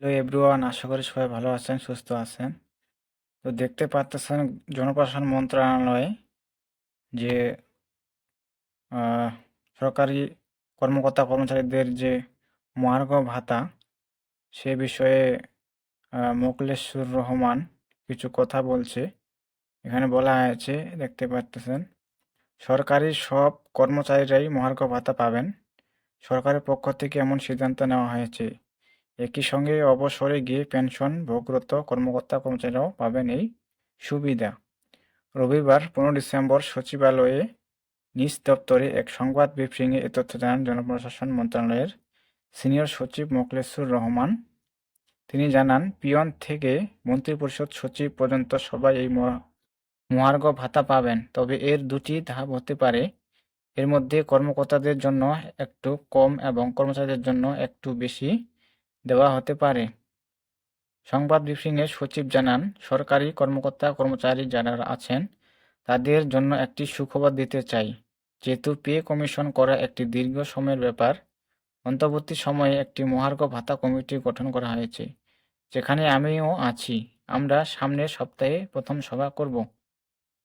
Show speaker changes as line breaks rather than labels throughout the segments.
Hello everyone আশা করি সবাই ভালো আছেন, সুস্থ আছেন। তো দেখতে পাচ্তেছেন জনপ্রশাসন মন্ত্রণালয়ে যে সরকারি কর্মকর্তা কর্মচারীদের যে মহার্ঘ ভাতা, সে বিষয়ে মোকলেসুর রহমান কিছু কথা বলছে। এখানে বলা হয়েছে, দেখতে পাচ্তেছেন, সরকারি সব কর্মচারীরাই মহার্ঘ ভাতা পাবেন। সরকারের পক্ষ থেকে এমন সিদ্ধান্ত নেওয়া হয়েছে। একই সঙ্গে অবসরে গিয়ে পেনশন, ভোগরত কর্মকর্তা কর্মচারীরাও পাবেন এই সুবিধা। রবিবার পনেরো ডিসেম্বর সচিবালয়ে নিজ দপ্তরে এক সংবাদ ব্রিফিংয়ে এ তথ্য জানান জনপ্রশাসন মন্ত্রণালয়ের সিনিয়র সচিব মোখলেসুর রহমান। তিনি জানান, পিয়ন থেকে মন্ত্রিপরিষদ সচিব পর্যন্ত সবাই এই মহা- মহার্ঘ ভাতা পাবেন, তবে এর দুটি ধাপ হতে পারে। এর মধ্যে কর্মকর্তাদের জন্য একটু কম এবং কর্মচারীদের জন্য একটু বেশি। দেওয়া হতে পারে। সংবাদ ব্রিফিংয়ে সচিব জানান, সরকারি কর্মকর্তা কর্মচারী যারা আছেন, তাদের জন্য একটি সুখবর দিতে চাই। যেহেতু পে কমিশন করা একটি দীর্ঘ সময়ের ব্যাপার, অন্তর্বর্তী সময়ে একটি মহার্ঘ ভাতা কমিটি গঠন করা হয়েছে, যেখানে আমিও আছি। আমরা সামনের সপ্তাহে প্রথম সভা করব।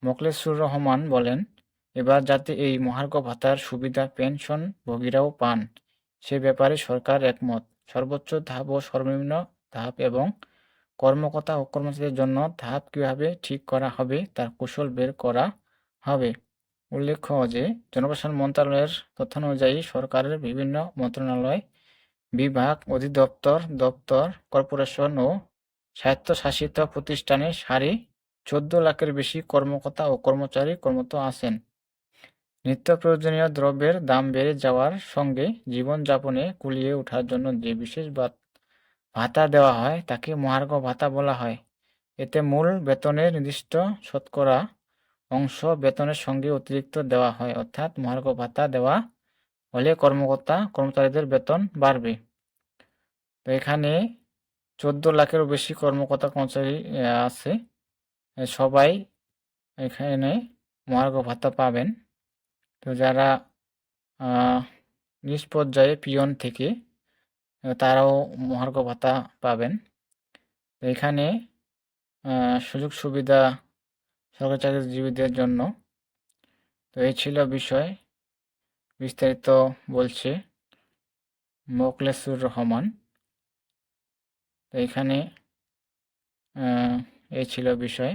মোখলেসুর রহমান বলেন, এবার যাতে এই মহার্ঘ ভাতার সুবিধা পেনশন ভোগীরাও পান, সে ব্যাপারে সরকার একমত। সর্বোচ্চ ধাপ ও সর্বনিম্ন ধাপ এবং কর্মকর্তা ও কর্মচারীদের জন্য ধাপ কীভাবে ঠিক করা হবে, তার কৌশল বের করা হবে। উল্লেখ্য যে, জনপ্রশাসন মন্ত্রণালয়ের তথ্য অনুযায়ী সরকারের বিভিন্ন মন্ত্রণালয়, বিভাগ, অধিদপ্তর, দপ্তর, কর্পোরেশন ও স্বায়ত্তশাসিত প্রতিষ্ঠানে সাড়ে চোদ্দ লাখের বেশি কর্মকর্তা ও কর্মচারী কর্মরত আছেন। নিত্য প্রয়োজনীয় দ্রব্যের দাম বেড়ে যাওয়ার সঙ্গে জীবনযাপনে কুলিয়ে ওঠার জন্য যে বিশেষ ভাত- দেওয়া হয়, তাকে মহার্ঘ ভাতা বলা হয়। এতে মূল বেতনের নির্দিষ্ট শতকরা অংশ বেতনের সঙ্গে অতিরিক্ত দেওয়া হয়, অর্থাৎ মহার্ঘ ভাতা দেওয়া হলে কর্মকর্তা, কর্মচারীদের বেতন বাড়বে। তো এখানে চোদ্দ লাখেরও বেশি কর্মকর্তা, কর্মচারী আছে। সবাই এখানে মহার্ঘ ভাতা পাবেন। তো যারা নিজ পর্যায়ে পিয়ন থেকে তারাও মহার্ঘ ভাতা পাবেন। তো এখানে সুযোগ সুবিধা সরকারি চাকরিজীবীদের জন্য, তো এই ছিল বিষয়। বিস্তারিত বলছে মোকলেসুর রহমান। তো এখানে এই ছিল বিষয়।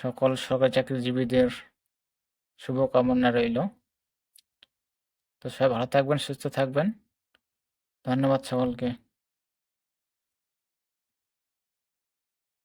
সকল সরকারি চাকরিজীবীদের শুভকামনা রইল। তো সবাই ভালো থাকবেন সুস্থ থাকবেন। ধন্যবাদ সকলকে।